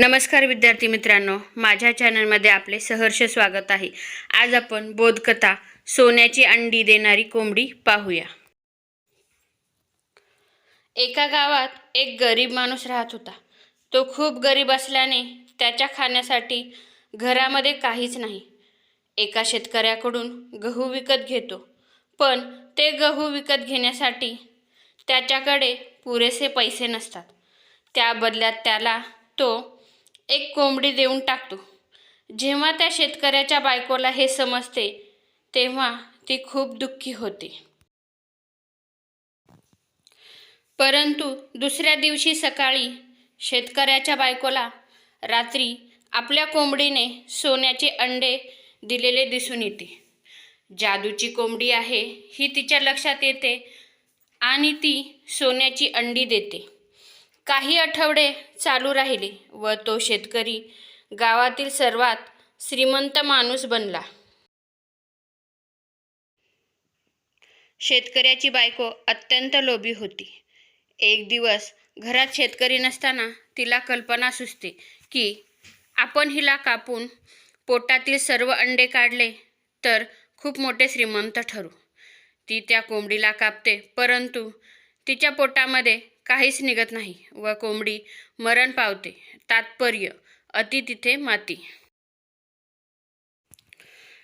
नमस्कार विद्यार्थी मित्रांनो माझ्या चॅनलमध्ये आपले सहर्ष स्वागत आहे. आज आपण बोधकथा सोन्याची अंडी देणारी कोंबडी पाहूया. एका गावात एक गरीब माणूस राहत होता. तो खूप गरीब असल्याने त्याच्या खाण्यासाठी घरामध्ये काहीच नाही. एका शेतकऱ्याकडून गहू विकत घेतो. पण ते गहू विकत घेण्यासाठी त्याच्याकडे पुरेसे पैसे नसतात. त्या बदल्यात त्याला तो एक कोंबडी देऊन टाकतो. जेव्हा त्या शेतकऱ्याच्या बायकोला हे समजते तेव्हा ती खूप दुःखी होते. परंतु दुसऱ्या दिवशी सकाळी शेतकऱ्याच्या बायकोला रात्री आपल्या कोंबडीने सोन्याचे अंडे दिलेले दिसून येते. जादूची कोंबडी आहे ही तिच्या लक्षात येते आणि ती सोन्याची अंडी देते. काही आठवडे चालू राहिले व तो शेतकरी गावातील सर्वात श्रीमंत माणूस बनला. शेतकऱ्याची बायको अत्यंत लोभी होती. एक दिवस घरात शेतकरी नसताना तिला कल्पना सुचते की आपण हिला कापून पोटातील सर्व अंडे काढले तर खूप मोठे श्रीमंत ठरू. ती त्या कोंबडीला कापते परंतु तिच्या पोटामध्ये काहीच निघत नाही. व कोंबडी मरण पावते. तात्पर्य अति तिथे माती.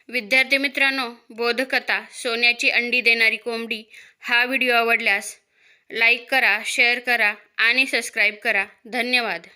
विद्यार्थी मित्रांनो बोधकथा सोन्याची अंडी देणारी कोंबडी हा व्हिडिओ आवडल्यास लाईक करा शेअर करा आणि सबस्क्राईब करा. धन्यवाद.